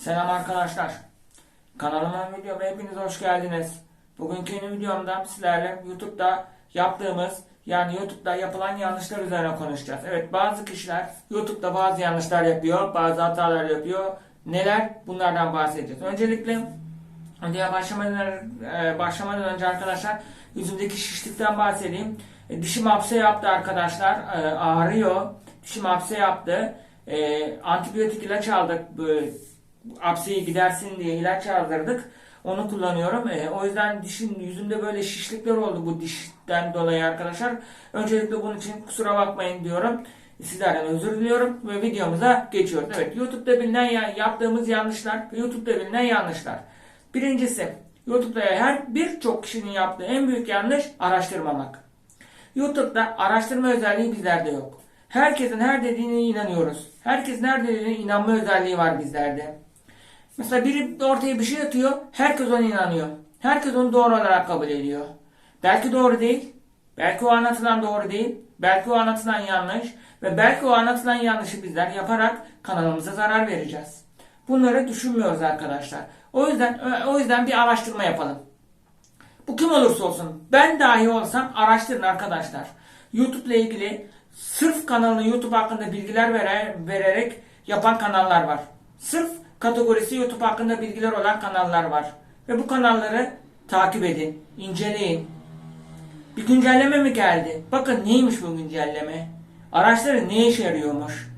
Selam arkadaşlar. Kanalıma videoma hepiniz hoş geldiniz. Bugünkü yeni videomda sizlerle YouTube'da yaptığımız yani YouTube'da yapılan yanlışlar üzerine konuşacağız. Evet bazı kişiler YouTube'da bazı yanlışlar yapıyor, bazı hatalar yapıyor. Neler? Bunlardan bahsedeceğiz. Öncelikle videoya başlamadan, e, başlamadan önce arkadaşlar yüzümdeki şişlikten bahsedeyim. E, dişim hapse yaptı arkadaşlar. E, ağrıyor. Dişim hapse yaptı. Antibiyotik ilaç aldık. Bu, apseyi gidersin diye ilaç yazdırdık. Onu kullanıyorum. E, o yüzden dişim yüzümde böyle şişlikler oldu bu dişten dolayı arkadaşlar. Öncelikle bunun için kusura bakmayın diyorum. Sizlerden özür diliyorum ve videomuza geçiyoruz. Evet YouTube'da bilinen ya- yaptığımız yanlışlar, YouTube'da bilinen yanlışlar. Birincisi YouTube'da her birçok kişinin yaptığı en büyük yanlış araştırmamak. YouTube'da araştırma özelliği bizlerde yok. Herkesin her dediğine inanıyoruz. Herkesin her dediğine inanma özelliği var bizlerde. Mesela biri ortaya bir şey atıyor, herkes ona inanıyor. Herkes onu doğru olarak kabul ediyor. Belki doğru değil, belki o anlatılan doğru değil, belki o anlatılan yanlış ve belki o anlatılan yanlışı bizler yaparak kanalımıza zarar vereceğiz. Bunları düşünmüyoruz arkadaşlar. O yüzden o yüzden bir araştırma yapalım. Bu kim olursa olsun ben dahi olsam araştırın arkadaşlar. YouTube ile ilgili sırf kanalını YouTube hakkında bilgiler vere- vererek yapan kanallar var. Sırf kategorisi YouTube hakkında bilgiler olan kanallar var. Ve bu kanalları takip edin, inceleyin. Bir güncelleme mi geldi? Bakın neymiş bu güncelleme? Araçları ne işe yarıyormuş?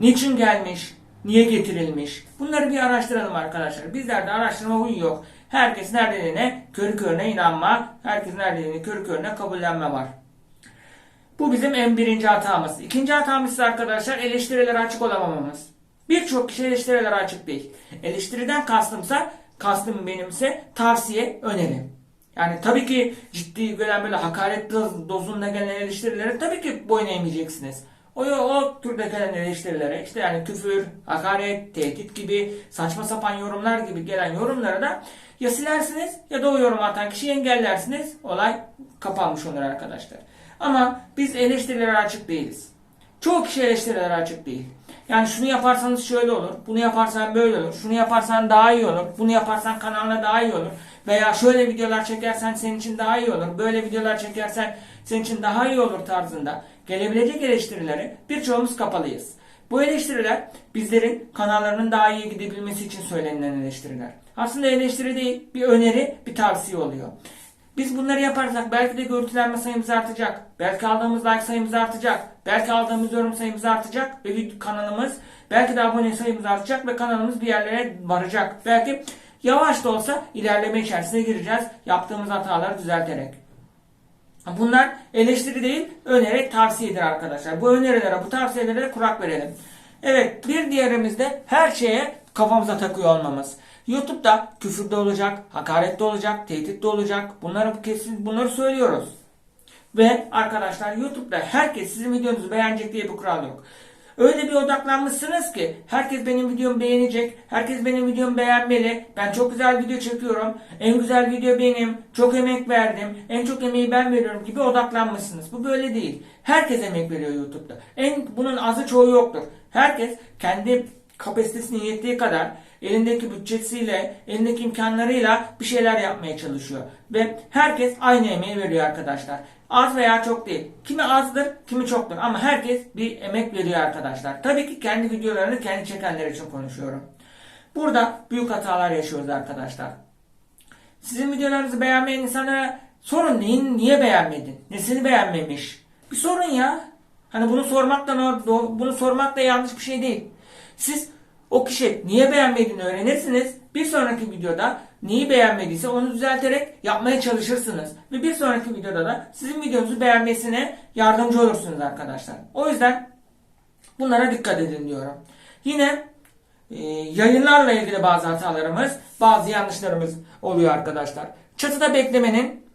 Niçin gelmiş? Niye getirilmiş? Bunları bir araştıralım arkadaşlar. Bizlerde araştırma huyu yok. Herkes nerede körü körüne inanma, herkes nerede körü körüne kabullenme var. Bu bizim en birinci hatamız. İkinci hatamız ise arkadaşlar eleştirilere açık olamamamız. Birçok kişi eleştirilere açık değil. Eleştiriden kastımsa, kastım benimse tavsiye, öneri. Yani tabii ki ciddi gelen böyle hakaret doz- dozunda gelen eleştirilere tabii ki boyun eğmeyeceksiniz. O, o türde gelen eleştirilere işte yani küfür, hakaret, tehdit gibi saçma sapan yorumlar gibi gelen yorumları da ya silersiniz ya da o yorum atan kişiyi engellersiniz. Olay kapanmış olur arkadaşlar. Ama biz eleştirilere açık değiliz. Çoğu kişi eleştirilere açık değil. Yani şunu yaparsanız şöyle olur, bunu yaparsan böyle olur, şunu yaparsan daha iyi olur, bunu yaparsan kanalına daha iyi olur. Veya şöyle videolar çekersen senin için daha iyi olur, böyle videolar çekersen senin için daha iyi olur tarzında gelebilecek eleştirilere birçoğumuz kapalıyız. Bu eleştiriler bizlerin kanallarının daha iyi gidebilmesi için söylenilen eleştiriler. Aslında eleştiri değil, bir öneri, bir tavsiye oluyor. Biz bunları yaparsak belki de görüntülenme sayımız artacak. Belki aldığımız like sayımız artacak. Belki aldığımız yorum sayımız artacak ve kanalımız belki de abone sayımız artacak ve kanalımız bir yerlere varacak. Belki yavaş da olsa ilerleme içerisine gireceğiz yaptığımız hataları düzelterek. Bunlar eleştiri değil, öneri, tavsiyedir arkadaşlar. Bu önerilere, bu tavsiyelere kurak verelim. Evet, bir diğerimiz de her şeye kafamıza takıyor olmamız. YouTube'da küfür de olacak, hakaret de olacak, tehdit de olacak. Bunları kesin bunları söylüyoruz. Ve arkadaşlar YouTube'da herkes sizin videonuzu beğenecek diye bir kural yok. Öyle bir odaklanmışsınız ki herkes benim videomu beğenecek, herkes benim videomu beğenmeli. Ben çok güzel video çekiyorum, en güzel video benim, çok emek verdim, en çok emeği ben veriyorum gibi odaklanmışsınız. Bu böyle değil. Herkes emek veriyor YouTube'da. En bunun azı çoğu yoktur. Herkes kendi kapasitesine yettiği kadar elindeki bütçesiyle, elindeki imkanlarıyla bir şeyler yapmaya çalışıyor. Ve herkes aynı emeği veriyor arkadaşlar. Az veya çok değil. Kimi azdır, kimi çoktur. Ama herkes bir emek veriyor arkadaşlar. Tabii ki kendi videolarını kendi çekenler için konuşuyorum. Burada büyük hatalar yaşıyoruz arkadaşlar. Sizin videolarınızı beğenmeyen insanlara sorun neyin, niye beğenmedin? Nesini beğenmemiş? Bir sorun ya. Hani bunu sormakla no- bunu sormakla yanlış bir şey değil. Siz o kişi niye beğenmediğini öğrenirsiniz. Bir sonraki videoda neyi beğenmediyse onu düzelterek yapmaya çalışırsınız. Ve bir sonraki videoda da sizin videonuzu beğenmesine yardımcı olursunuz arkadaşlar. O yüzden bunlara dikkat edin diyorum. Yine e, yayınlarla ilgili bazı hatalarımız, bazı yanlışlarımız oluyor arkadaşlar. Çatıda beklemenin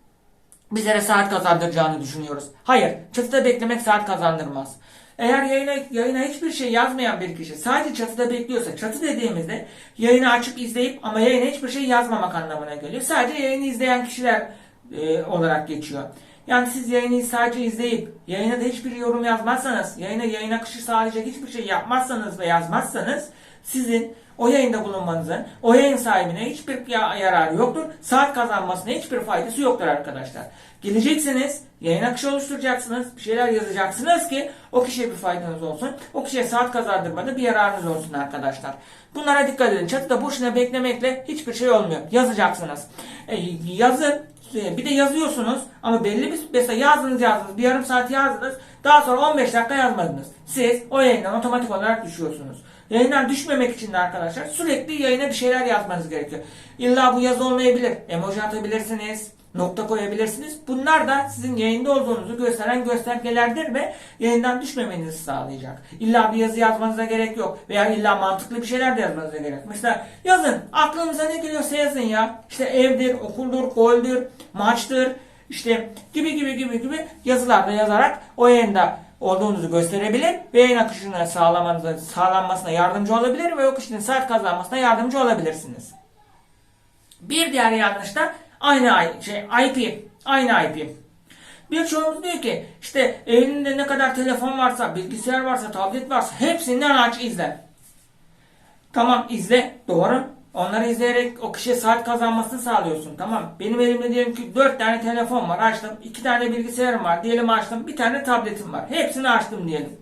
bizlere saat kazandıracağını düşünüyoruz. Hayır, çatıda beklemek saat kazandırmaz. Eğer yayına, yayına hiçbir şey yazmayan bir kişi sadece çatıda bekliyorsa, çatı dediğimizde yayını açıp izleyip ama yayına hiçbir şey yazmamak anlamına geliyor. Sadece yayını izleyen kişiler e, olarak geçiyor. Yani siz yayını sadece izleyip yayına da hiçbir yorum yazmazsanız, yayına yayın akışı sağlayacak hiçbir şey yapmazsanız ve yazmazsanız sizin o yayında bulunmanızın o yayın sahibine hiçbir ya- yararı yoktur. Saat kazanmasına hiçbir faydası yoktur arkadaşlar. Geleceksiniz, yayın akışı oluşturacaksınız, bir şeyler yazacaksınız ki o kişiye bir faydanız olsun. O kişiye saat kazandırmada bir yararınız olsun arkadaşlar. Bunlara dikkat edin. Çatıda boşuna beklemekle hiçbir şey olmuyor. Yazacaksınız. E, yazın. E, Bir de yazıyorsunuz ama belli bir mesela yazdınız yazdınız bir yarım saat yazdınız daha sonra 15 dakika yazmadınız. Siz o yayından otomatik olarak düşüyorsunuz. Yayından düşmemek için de arkadaşlar sürekli yayına bir şeyler yazmanız gerekiyor. İlla bu yazı olmayabilir. Emoji atabilirsiniz. Nokta koyabilirsiniz. Bunlar da sizin yayında olduğunuzu gösteren göstergelerdir ve yayından düşmemenizi sağlayacak. İlla bir yazı yazmanıza gerek yok. Veya illa mantıklı bir şeyler de yazmanıza gerek. Mesela yazın. Aklınıza ne geliyorsa yazın ya. İşte evdir, okuldur, goldür, maçtır, işte gibi gibi gibi gibi yazılarda yazarak o yayında olduğunuzu gösterebilir ve yayın akışını sağlamanıza, sağlanmasına yardımcı olabilir ve o kişinin saat kazanmasına yardımcı olabilirsiniz. Bir diğer yanlış da aynı şey IP, aynı IP. Birçoğumuz diyor ki işte evinde ne kadar telefon varsa, bilgisayar varsa, tablet varsa hepsinden aç izle. Tamam izle doğru. Onları izleyerek o kişiye saat kazanmasını sağlıyorsun. Tamam. Benim elimde diyelim ki 4 tane telefon var açtım. 2 tane bilgisayarım var. Diyelim açtım. Bir tane tabletim var. Hepsini açtım diyelim.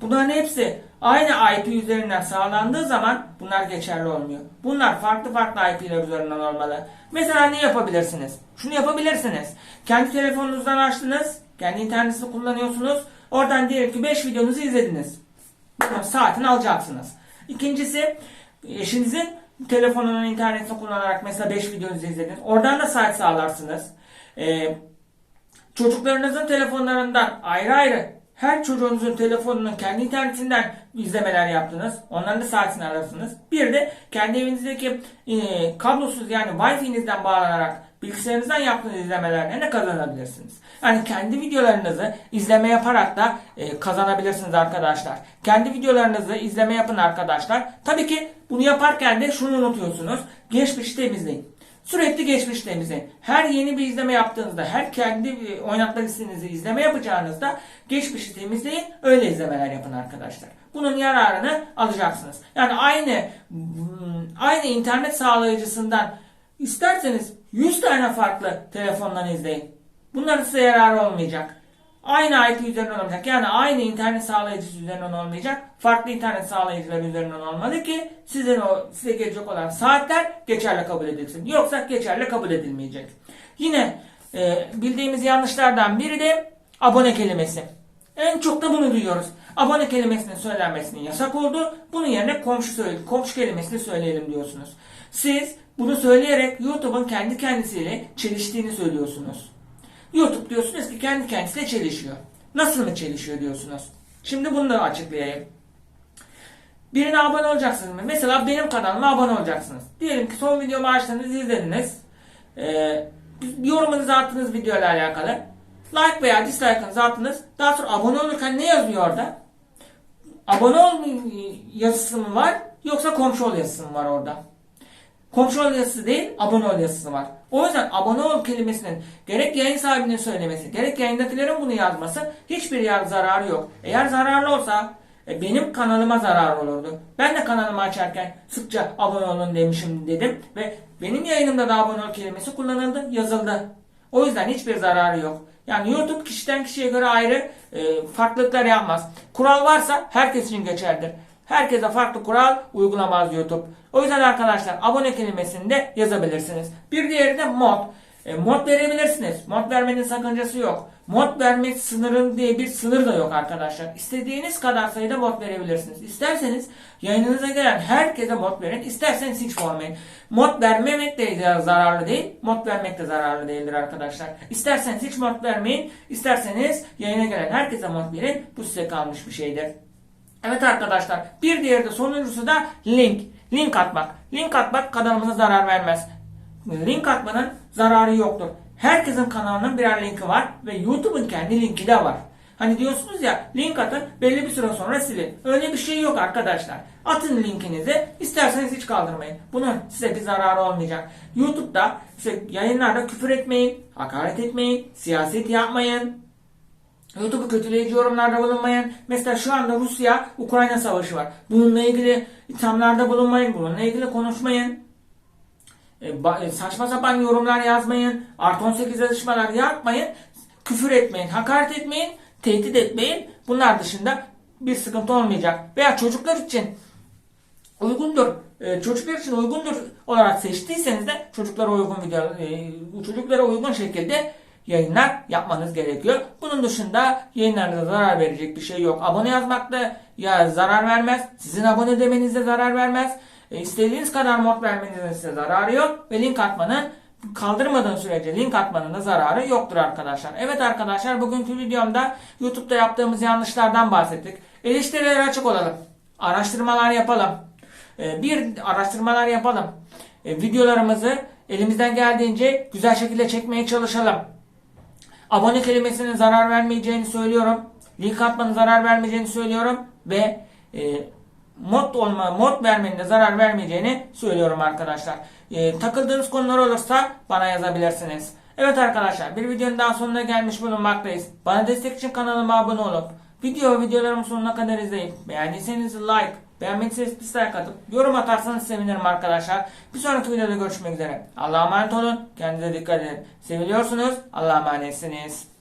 Bunların hepsi aynı IP üzerinden sağlandığı zaman bunlar geçerli olmuyor. Bunlar farklı farklı IP'ler üzerinden olmalı. Mesela ne yapabilirsiniz? Şunu yapabilirsiniz. Kendi telefonunuzdan açtınız. Kendi internetinizi kullanıyorsunuz. Oradan diyelim ki 5 videonuzu izlediniz. Bunun saatini alacaksınız. İkincisi eşinizin telefonunun internetini kullanarak mesela 5 videonuzu izlediniz. Oradan da saat sağlarsınız. Ee, çocuklarınızın telefonlarından ayrı ayrı her çocuğunuzun telefonunun kendi internetinden izlemeler yaptınız. Onların da saatini alırsınız. Bir de kendi evinizdeki e, kablosuz yani Wi-Fi'nizden bağlanarak bilgisayarınızdan yaptığınız izlemelerle ne kazanabilirsiniz? Yani kendi videolarınızı izleme yaparak da e, kazanabilirsiniz arkadaşlar. Kendi videolarınızı izleme yapın arkadaşlar. Tabii ki bunu yaparken de şunu unutuyorsunuz. Geçmişi temizleyin. Sürekli geçmiş temizleyin. Her yeni bir izleme yaptığınızda, her kendi e, oynatma listenizi izleme yapacağınızda geçmişi temizleyin, öyle izlemeler yapın arkadaşlar. Bunun yararını alacaksınız. Yani aynı aynı internet sağlayıcısından isterseniz 100 tane farklı telefondan izleyin. Bunların size yararı olmayacak. Aynı IP üzerinden olmayacak. Yani aynı internet sağlayıcısı üzerinden olmayacak. Farklı internet sağlayıcılar üzerinden olmalı ki sizin o size gelecek olan saatler geçerli kabul edilsin. Yoksa geçerli kabul edilmeyecek. Yine e, bildiğimiz yanlışlardan biri de abone kelimesi. En çok da bunu duyuyoruz. Abone kelimesinin söylenmesinin yasak oldu. Bunun yerine komşu söyle, komşu kelimesini söyleyelim diyorsunuz. Siz bunu söyleyerek YouTube'un kendi kendisiyle çeliştiğini söylüyorsunuz. YouTube diyorsunuz ki kendi kendisiyle çelişiyor. Nasıl mı çelişiyor diyorsunuz. Şimdi bunu da açıklayayım. Birine abone olacaksınız. Mesela benim kanalıma abone olacaksınız. Diyelim ki son videomu açtınız, izlediniz. Ee, yorumunuzu attınız videoyla alakalı. Like veya dislike'ınızı attınız. Daha sonra abone olurken ne yazıyor orada? Abone ol yazısı mı var yoksa komşu ol yazısı mı var orada? Komşu ol yazısı değil, abone ol yazısı var. O yüzden abone ol kelimesinin gerek yayın sahibinin söylemesi, gerek yayındakilerin bunu yazması hiçbir yer zararı yok. Eğer zararlı olsa e, benim kanalıma zarar olurdu. Ben de kanalımı açarken sıkça abone olun demişim dedim ve benim yayınımda da abone ol kelimesi kullanıldı, yazıldı. O yüzden hiçbir zararı yok. Yani YouTube kişiden kişiye göre ayrı e, farklılıklar yapmaz. Kural varsa herkes için geçerlidir. Herkese farklı kural uygulamaz YouTube. O yüzden arkadaşlar abone kelimesini de yazabilirsiniz. Bir diğeri de mod. E, mod verebilirsiniz. Mod vermenin sakıncası yok. Mod vermek sınırın diye bir sınır da yok arkadaşlar. İstediğiniz kadar sayıda mod verebilirsiniz. İsterseniz yayınınıza gelen herkese mod verin. İsterseniz hiç vermeyin. Mod vermemek de zararlı değil. Mod vermek de zararlı değildir arkadaşlar. İsterseniz hiç mod vermeyin. İsterseniz yayına gelen herkese mod verin. Bu size kalmış bir şeydir. Evet arkadaşlar bir diğeri de sonuncusu da link. Link atmak. Link atmak kanalımıza zarar vermez. Link atmanın zararı yoktur. Herkesin kanalının birer linki var ve YouTube'un kendi linki de var. Hani diyorsunuz ya link atın belli bir süre sonra silin. Öyle bir şey yok arkadaşlar. Atın linkinizi isterseniz hiç kaldırmayın. Bunun size bir zararı olmayacak. YouTube'da işte yayınlarda küfür etmeyin, hakaret etmeyin, siyaset yapmayın. YouTube'u kötüleyici yorumlarda bulunmayın. Mesela şu anda Rusya-Ukrayna savaşı var. Bununla ilgili ithamlarda bulunmayın. Bununla ilgili konuşmayın. E, e, saçma sapan yorumlar yazmayın. Artı 18 yazışmalar yapmayın. Küfür etmeyin. Hakaret etmeyin. Tehdit etmeyin. Bunlar dışında bir sıkıntı olmayacak. Veya çocuklar için uygundur. e, çocuklar için uygundur olarak seçtiyseniz de çocuklara uygun video, çocuklara uygun şekilde yayınlar yapmanız gerekiyor. Bunun dışında yayınlarınıza zarar verecek bir şey yok. Abone yazmak da ya zarar vermez. Sizin abone demenize zarar vermez. E, istediğiniz kadar mod vermenizin size zararı yok. Ve link atmanın kaldırmadığın sürece link atmanın da zararı yoktur arkadaşlar. Evet arkadaşlar bugünkü videomda YouTube'da yaptığımız yanlışlardan bahsettik. Eleştirilere açık olalım. Araştırmalar yapalım. Ee, bir araştırmalar yapalım. Ee, videolarımızı elimizden geldiğince güzel şekilde çekmeye çalışalım. Abone kelimesinin zarar vermeyeceğini söylüyorum. Link atmanın zarar vermeyeceğini söylüyorum ve e, mod olma, mod vermenin de zarar vermeyeceğini söylüyorum arkadaşlar. E, takıldığınız konular olursa bana yazabilirsiniz. Evet arkadaşlar bir videonun daha sonuna gelmiş bulunmaktayız. Bana destek için kanalıma abone olup video videolarımı sonuna kadar izleyip beğendiyseniz like, beğenmediyseniz dislike atıp yorum atarsanız sevinirim arkadaşlar. Bir sonraki videoda görüşmek üzere. Allah'a emanet olun. Kendinize dikkat edin. Seviliyorsunuz. Allah'a emanetsiniz.